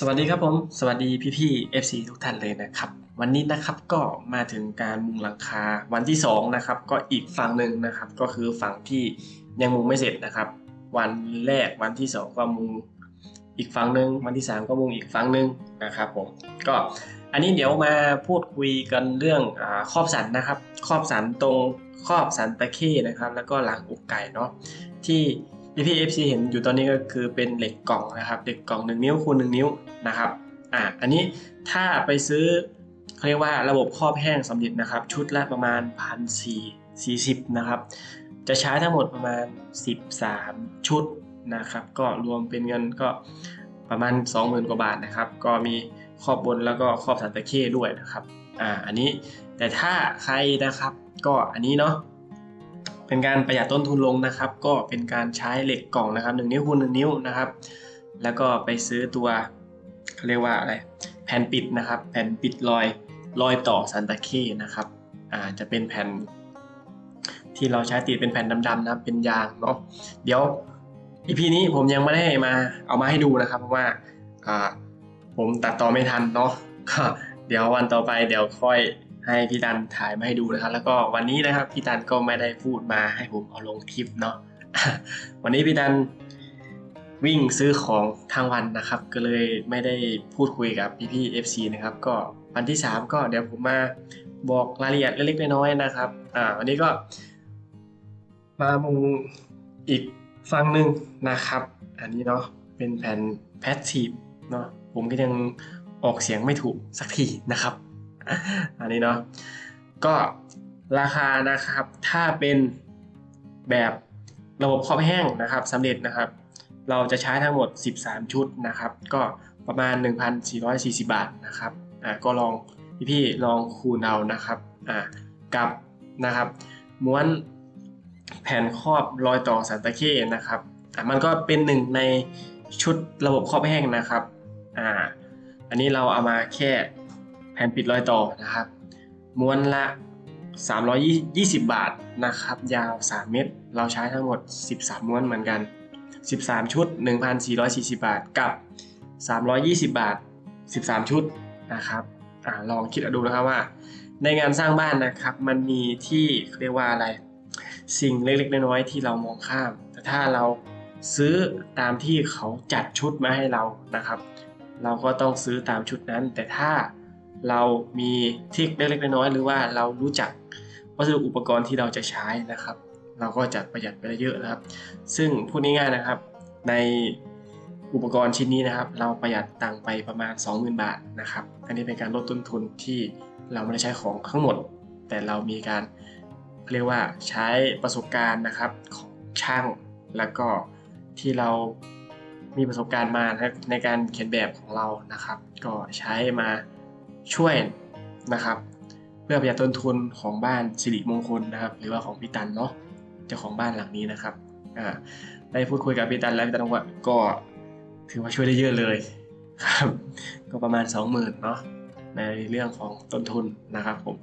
สวัสดีครับผม สวัสดีพี่ๆ FC ทุกท่านเลยนะครับ วันนี้นะครับก็มาถึงการมุงหลังคาวันที่สองนะครับก็อีกฝั่งหนึ่งนะครับก็คือฝั่งที่ยังมุงไม่เสร็จนะครับ วันแรกวันที่สองก็มุงอีกฝั่งหนึ่งวันที่สามก็มุงอีกฝั่งหนึ่งนะครับผมก็อันนี้เดี๋ยวมาพูดคุยกันเรื่องอครอบสันนะครับครอบสันตรงครอบสันตะเข้นะครับ แล้วก็หลังอกไก่เนาะที่ พี่พี่เอฟซีเห็นอยู่ตอนนี้ก็คือเป็นเหล็กกล่องนะครับเหล็กกล่อง 1 นิ้วคูณ1นิ้วนะครับอ่าอันนี้ถ้าไปซื้อเขาเรียกว่าระบบครอบแห้งสำเร็จนะครับ ชุดละประมาณพันสี่สี่สิบนะครับ จะใช้ทั้งหมดประมาณ 13 ชุดนะครับ ก็รวมเป็นเงินก็ประมาณ 20,000 กว่าบาทนะครับ ก็มีครอบบนแล้วก็ครอบสันตะเข้ด้วยนะครับอ่าอันนี้แต่ถ้าใครนะครับก็อันนี้เนาะ เป็นการประหยัดต้นทุนลงนะครับ ก็เป็นการใช้เหล็กกล่องนะครับ1นิ้วคูณ1นิ้วนะครับ แล้วก็ไปซื้อตัวเขาเรียกว่าอะไรแผ่นปิดนะครับ แผ่นปิดรอยรอยต่อซันตาเคนะครับอ่าจะเป็นแผ่น ที่เราใช้ติดเป็นแผ่นดำๆนะครับ เป็นยางเนาะเดี๋ยวอีพีนี้ผมยังไม่ได้มาเอามาให้ดูนะครับ เพราะว่าอ่าผมตัดต่อไม่ทันเนาะก็เดี๋ยววันต่อไปเดี๋ยวค่อย ให้พี่ตันถ่ายมาให้ดูนะครับ แล้วก็วันนี้นะครับพี่ตันก็ไม่ได้พูดมาให้ผมเอาลงคลิปเนาะวันนี้พี่ตันวิ่งซื้อของทางวันนะครับ ก็เลยไม่ได้พูดคุยกับพี่ๆ FC นะครับ ก็วันที่ 3 ก็เดี๋ยวผมมาบอกรายละเอียดเล็กๆน้อยๆนะครับ อ่า วันนี้ก็ มามุงอีกฝั่งหนึ่งนะครับ อันนี้เนาะเป็นแผ่นแพสซีฟเนาะผมก็ยังออกเสียงไม่ถูกสักทีนะครับ อันนี้เนาะก็ราคานะครับถ้าเป็นแบบระบบครอบแห้งนะครับสำเร็จนะครับ เราจะใช้ทั้งหมด 13 ชุดนะครับ ก็ประมาณ 1,440 บาทนะครับอ่าก็ลองพี่ๆลองคูณเอานะครับอ่ากับนะครับม้วนแผ่นครอบรอยต่อสันตะเข้นะครับอ่ามันก็เป็นหนึ่งในชุดระบบครอบแห้งนะครับอ่าอันนี้เราเอามาแค่ แผ่นปิดรอยต่อนะครับ ม้วนละ 320 บาทนะครับ ยาว 3 เมตร เราใช้ทั้งหมด 13 ม้วนเหมือนกัน 13 ชุด 1,440 บาทกับ 320 บาท 13 ชุดนะครับอลองคิดดูนะครับว่า ในงานสร้างบ้านนะครับ มันมีที่เรียกว่าอะไร สิ่งเล็กๆน้อยๆที่เรามองข้าม แต่ถ้าเราซื้อตามที่เขาจัดชุดมาให้เรานะครับ เราก็ต้องซื้อตามชุดนั้น แต่ถ้า เรามีทริคเล็กๆน้อยๆหรือว่าเรารู้จักวัสดุอุปกรณ์ที่เราจะใช้นะครับ เราก็จะประหยัดไปได้เยอะนะครับ ซึ่งพูดง่ายๆนะครับ ในอุปกรณ์ชิ้นนี้นะครับ เราประหยัดตังค์ไปประมาณ 20,000 บาทนะครับ อันนี้เป็นการลดต้นทุนที่เราไม่ได้ใช้ของทั้งหมด แต่เรามีการเรียกว่าใช้ประสบการณ์นะครับของช่างแล้วก็ที่เรามีประสบการณ์มาในการเขียนแบบของเรานะครับ ก็ใช้มา ช่วยนะครับ เพื่อประหยัดต้นทุนของบ้านสิริมงคลนะครับ หรือว่าของพี่ตันเนาะเจ้าของบ้านหลังนี้นะครับอ่าได้พูดคุยกับพี่ตันแล้วพี่ตันบอกว่าก็ถือว่าช่วยได้เยอะเลยครับก็ประมาณ 20,000เนาะในเรื่องของต้นทุนนะครับผม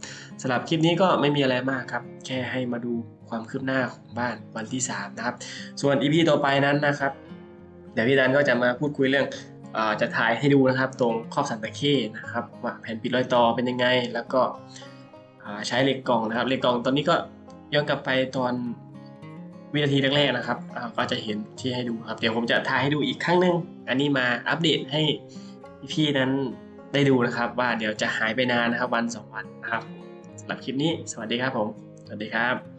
สำหรับคลิปนี้ก็ไม่มีอะไรมากครับ แค่ให้มาดูความคืบหน้าของบ้านวันที่ 3 นะครับ ส่วน EP ต่อไปนั้นนะครับ เดี๋ยวพี่ดันก็จะมาพูดคุยเรื่อง จะถ่ายให้ดูนะครับตรงครอบสันตะเข้นะครับว่าแผ่นปิดรอยต่อเป็นยังไง แล้วก็ใช้เหล็กกล่องนะครับเหล็กกล่องตอนนี้ก็ย้อนกลับไปตอนวินาทีแรกๆนะครับก็จะเห็นที่ให้ดูครับ เดี๋ยวผมจะถ่ายให้ดูอีกครั้งหนึ่งอันนี้มาอัปเดตให้พี่ๆนั้นได้ดูนะครับ ว่าเดี๋ยวจะหายไปนานนะครับวันสองวันนะครับสำหรับคลิปนี้สวัสดีครับผม สวัสดีครับ